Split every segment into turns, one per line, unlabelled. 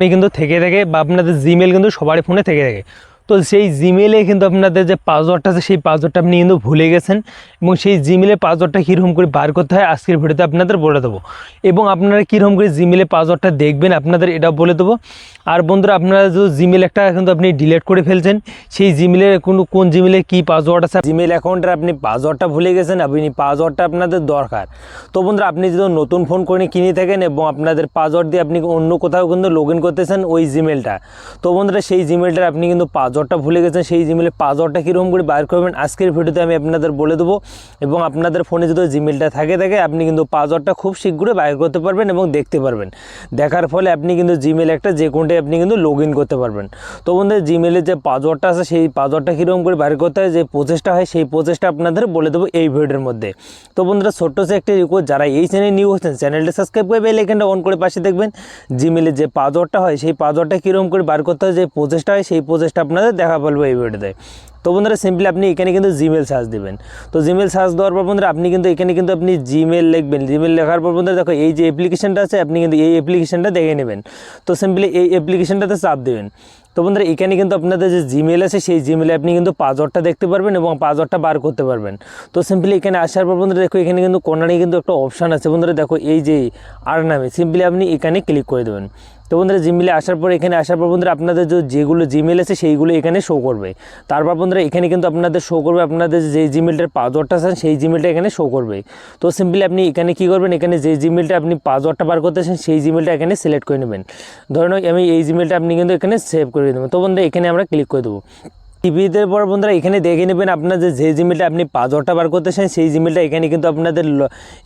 কিন্তু থেকে থাকে বা আপনাদের জিমেল কিন্তু সবারই ফোনে থেকে থাকে। তো সেই জিমেলে কিন্তু আপনাদের যে পাসওয়ার্ডটা আছে, সেই পাসওয়ার্ডটা আপনি কিন্তু ভুলে গেছেন এবং সেই জিমেলে পাসওয়ার্ডটা কীরকম করে বার করতে হয় আজকের ভিডিওতে আপনাদের বলে দেবো। এবং আপনারা কীরকম করে জিমেলে পাসওয়ার্ডটা দেখবেন আপনাদের এটাও বলে দেবো। আর বন্ধুরা, আপনারা যে জিমেল একটা কিন্তু আপনি ডিলিট করে ফেলছেন, সেই জিমেলের কোনো, কোন জিমেলে কী পাসওয়ার্ড আছে? জিমেল অ্যাকাউন্টের আপনি পাসওয়ার্ডটা ভুলে গেছেন, আপনি পাসওয়ার্ডটা আপনাদের দরকার। তো বন্ধুরা, আপনি যদি নতুন ফোন করে কিনে থাকেন এবং আপনাদের পাসওয়ার্ড দিয়ে আপনি অন্য কোথাও কিন্তু লগ করতেছেন, ওই জিমেলটা তো বন্ধুরা, সেই জিমেলটার আপনি কিন্তু পাসওয়ার্ডটা ভুলে গেছেন, সেই জিমেলের পাসওয়ার্ডটা কীরকম করে বাইর করবেন, আজকের ভিডিওতে আমি আপনাদের বলে দেবো এবং আপনাদের ফোনে যদি জিমেলটা থাকে থাকে, আপনি কিন্তু পাসওয়ার্ডটা খুব শীঘ্রই বাইর করতে পারবেন এবং দেখতে পারবেন। দেখার ফলে আপনি কিন্তু জিমেল একটা যে কোনটায় আপনি কিন্তু লগ করতে পারবেন। তো বন্ধুরা জিমেলের যে পাসওয়ার্ডটা আছে, সেই পাসওয়ার্ডটা কীরকম করে বাইর করতে হয়, যে প্রসেসটা হয়, সেই প্রসেসটা আপনাদের বলে দেবো এই ভিডিওর মধ্যে। তো বন্ধুরা, ছোট্ট সে একটি রিকোয়েস্ট যারা এই চ্যানেল নিউ হচ্ছেন চ্যানেলটা সাবস্ক্রাইব করে বেল আইকনটা অন করে পাশে দেখবেন জিমেলের যে পাসওয়ার্ডটা হয়, সেই পাসওয়ার্ডটা কীরকম করে বার করতে হয়, যে প্রসেসটা হয়, সেই প্রসেসটা আপনাদের দেখা বলব এই ভিডিওতে তো বন্ধুরা সিম্পলি আপনি এখানে কিন্তু জিমেল সার্চ দিবেন। তো জিমেল সার্চ দেওয়ার পর বন্ধুরা, আপনি কিন্তু এখানে কিন্তু আপনি জিমেল লিখবেন। জিমেল লেখার পর বন্ধুরা, দেখো এই যে অ্যাপ্লিকেশনটা আছে, আপনি কিন্তু এই অ্যাপ্লিকেশনটা দেখে নেবেন। তো সিম্পলি এই অ্যাপ্লিকেশনটাতে চাপ দেবেন। তো বন্ধুরা, এখানে কিন্তু আপনাদের যে জিমেল আছে, সেই জিমেলে আপনি কিন্তু পাসওয়ার্ডটা দেখতে পারবেন এবং পাসওয়ার্ডটা বার করতে পারবেন। তো সিম্পলি এখানে আসার পর বন্ধুরা, দেখো এখানে কিন্তু কোনারে কিন্তু একটা অপশান আছে। বন্ধুরা, দেখো এই যে আর নামে সিম্পলি আপনি এখানে ক্লিক করে দেবেন। তো বন্ধুরা জিমেলে আসার পর, এখানে আসার পর বন্ধুরা, আপনাদের যেগুলো জিমেল আছে সেইগুলো এখানে শো করবে। তারপর বন্ধুরা, এখানে কিন্তু আপনাদের শো করবে, আপনাদের যে জিমেলটার পাসওয়ার্ডটা আছেন সেই জিমেলটা এখানে শো করবে। তো সিম্পলি আপনি এখানে কি করবেন, এখানে যে জিমেলটা আপনি পাসওয়ার্ডটা বার করতেছেন সেই জিমেলটা এখানে সিলেক্ট করে নেবেন। ধরুন আমি এই জিমেলটা আপনি কিন্তু এখানে সেভ করে দেবেন। তো বন্ধুরা, এখানে আমরা ক্লিক করে দেবো। টিভিতে পর বন্ধুরা এখানে দেখে নেবেন আপনার যে জিমেলটা আপনি পাসওয়ার্ডটা বার করতেছেন সেই জিমেলটা এখানে কিন্তু আপনাদের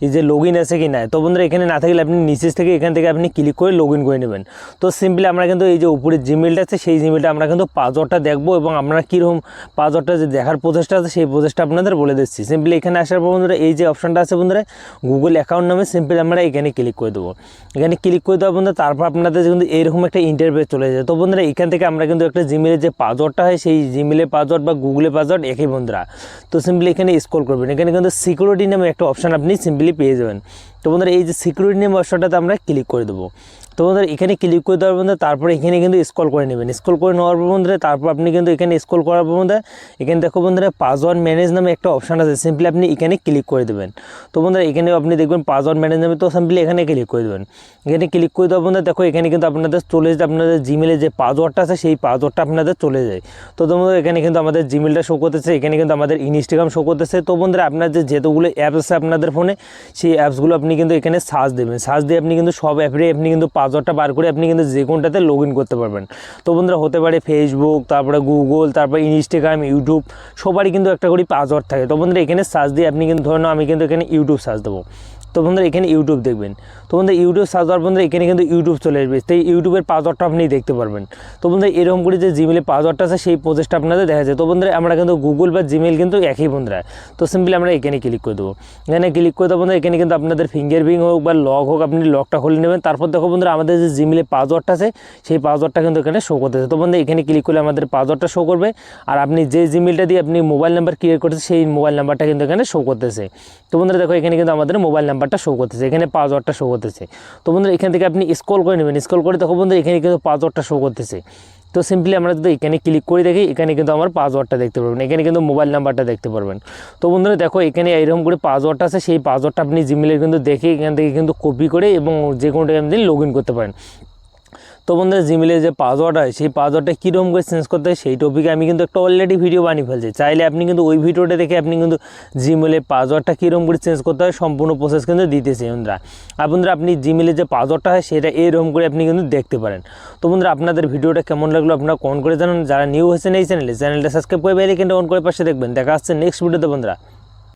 এই যে লগ ইন আছে কি না, তো বন্ধুরা এখানে না থাকলে আপনি নিচের থেকে এখান থেকে আপনি ক্লিক করে লগ করে নেবেন। তো সিম্পলি আমরা কিন্তু এই যে উপরে জিমেলটা আছে, সেই জিমেলটা আমরা কিন্তু পাসওয়ার্ডটা দেখব এবং আমরা কীরকম পাসওয়ার্ডটা যে দেখার প্রচেষ্টা আছে, সেই প্রচেষ্টা আপনাদের বলে দিচ্ছি। সিম্পলি এখানে আসার পর বন্ধুরা এই যে অপশনটা আছে বন্ধুরা গুগল অ্যাকাউন্ট নামে সিম্পলি আমরা এখানে ক্লিক করে দেবো। এখানে ক্লিক করে দেওয়া বন্ধুরা তারপর আপনাদের কিন্তু এরকম একটা ইন্টারভিউ চলে যায়। তো বন্ধুরা এখান থেকে আমরা কিন্তু একটা জিমেলের যে পাসওয়ার্ডটা হয়, সেই জিমেলের পাসওয়ার্ড বা গুগলে পাসওয়ার্ড একই বন্ধুরা। তো সিম্পলি এখানে স্কল করবেন। এখানে কিন্তু সিকিউরিটি নামে একটা অপশান আপনি সিম্পলি পেয়ে যাবেন। তো বন্ধুরা, এই যে সিকিউরিটি নামে অপশনটাতে আমরা ক্লিক করে দেবো। তো বন্ধুরা, এখানে ক্লিক করে দেওয়ার বন্ধুরা, তারপরে এখানে কিন্তু স্ক্রল করে নেবেন। স্ক্রল করে নেওয়ার পর বন্ধুরা, তারপর আপনি কিন্তু এখানে স্ক্রল করার পর বন্ধুরা, এখানে দেখো বন্ধুরা পাসওয়ার্ড ম্যানেজ নামে একটা অপশান আছে। সিম্পলি আপনি এখানে ক্লিক করে দেবেন। তো বন্ধুরা, এখানে আপনি দেখবেন পাসওয়ার্ড ম্যানেজ নামে তো সিম্পলি এখানে ক্লিক করে দেবেন। এখানে ক্লিক করে দেওয়ার বন্ধুরা, দেখো এখানে কিন্তু আপনাদের চলে যায়, আপনাদের জিমেলে যে পাসওয়ার্ডটা আছে, সেই পাসওয়ার্ডটা আপনাদের চলে যায়। তো বন্ধুরা, এখানে কিন্তু আমাদের জিমেলটা শো করতেছে, এখানে কিন্তু আমাদের ইনস্টাগ্রাম শো করতেছে। তো বন্ধুরা, আপনার যে যেতগুলো অ্যাপস আছে আপনাদের ফোনে সেই অ্যাপসগুলো আপনি কিন্তু এখানে সার্চ দেবেন। সার্চ দিয়ে আপনি কিন্তু সব অ্যাপে আপনি কিন্তু পাসওয়ার্ডটা বার করে আপনি কিন্তু যে কোনটাতে লগ করতে পারবেন। তো বন্ধুরা, হতে পারে ফেসবুক তারপরে গুগল তারপরে ইনস্টাগ্রাম ইউটিউব সবারই কিন্তু একটা করে পাসওয়ার্ড থাকে। তো বন্ধুরা, এখানে সার্চ দিয়ে আপনি কিন্তু ধরুন আমি কিন্তু এখানে ইউটিউব সার্চ দেবো। তো বন্ধুরা, এখানে ইউটিউব দেখবেন। তো বন্ধুরা ইউটিউব সার্চ দেওয়ার বন্ধুরা, এখানে কিন্তু ইউটিউব চলে আসবে। এই ইউটিউবের পাসওয়ার্ডটা আপনি দেখতে পারবেন। তো বন্ধুরা, এরকম করে যে জিমেলের পাসওয়ার্ডটা আছে, সেই প্রসেসটা আপনাদের দেখা যায়। তো বন্ধুরা, আমরা কিন্তু গুগল বা জিমেল কিন্তু একই বন্ধুরা। তো সিম্পলি আমরা এখানে ক্লিক করে দেবো। এখানে ক্লিক করে দেবো বন্ধুরা, এখানে কিন্তু আপনাদের ফিঙ্গার প্রিন্ট হোক বা লক হোক, আপনি লকটা খুলে নেবেন। তারপর দেখো বন্ধুরা, আমাদের যে জিমেলের পাসওয়ার্ডটা আছে, সেই পাসওয়ার্ডটা কিন্তু এখানে শো করতেছে তো বন্ধুরা, এখানে ক্লিক করলে আমাদের পাসওয়ার্ডটা শো করবে। আর আপনি যে জিমেলটা দিয়ে আপনি মোবাইল নাম্বার ক্রিয়েট করতেছে সেই মোবাইল নাম্বারটা কিন্তু এখানে শো করতেছে। তো বন্ধুরা, দেখো এখানে কিন্তু আমাদের মোবাইল নাম্বারটা শো করতেছে, এখানে পাসওয়ার্ডটা শো করতেছে। তো বন্ধুরা, এখান থেকে আপনি স্ক্রল করে নেবেন। স্ক্রল করে দেখো বন্ধুরা, এখানে কিন্তু পাসওয়ার্ডটা শো করতেছে। তো সিম্পলি আমরা যদি এখানে ক্লিক করে দেখি, এখানে কিন্তু আমার পাসওয়ার্ডটা দেখতে পারবেন। এখানে কিন্তু মোবাইল নাম্বারটা দেখতে পারবেন। তো বন্ধুরা, দেখো, এখানে এইরকম করে পাসওয়ার্ডটা আছে। সেই পাসওয়ার্ডটা আপনি জিমেলে কিন্তু দেখে এখান থেকে কিন্তু কপি করে এবং যে কোনো টাইম দিন লগ করতে পারেন। তো বন্ধুরা জিমেলের যে পাসওয়ার্ড হয়, সেই পাসওয়ার্ডটা কীরকম করে চেঞ্জ করতে হয়, সেই টপিকে আমি কিন্তু একটা অলরেডি ভিডিও বানিয়ে ফেলছি। চাইলে আপনি কিন্তু ওই ভিডিওটা দেখে আপনি কিন্তু জিমেলের পাসওয়ার্ডটা কীরকম করে চেঞ্জ করতে হয়, সম্পূর্ণ প্রসেস কিন্তু দিতেছি বন্ধুরা। আর বন্ধুরা, আপনি জিমেলের যে পাসওয়ার্ডটা হয়, সেটা এরকম করে আপনি কিন্তু দেখতে পারেন। তো বন্ধুরা, আপনাদের ভিডিওটা কেমন লাগল আপনারা কমেন্ট করে জানান। যারা নিউ হয়েছেন এই চ্যানেলে চ্যানেলটা সাবস্ক্রাইব করে কিন্তু অন করে পাশে দেখবেন। দেখা আসছে নেক্সট ভিডিওতে বন্ধুরা।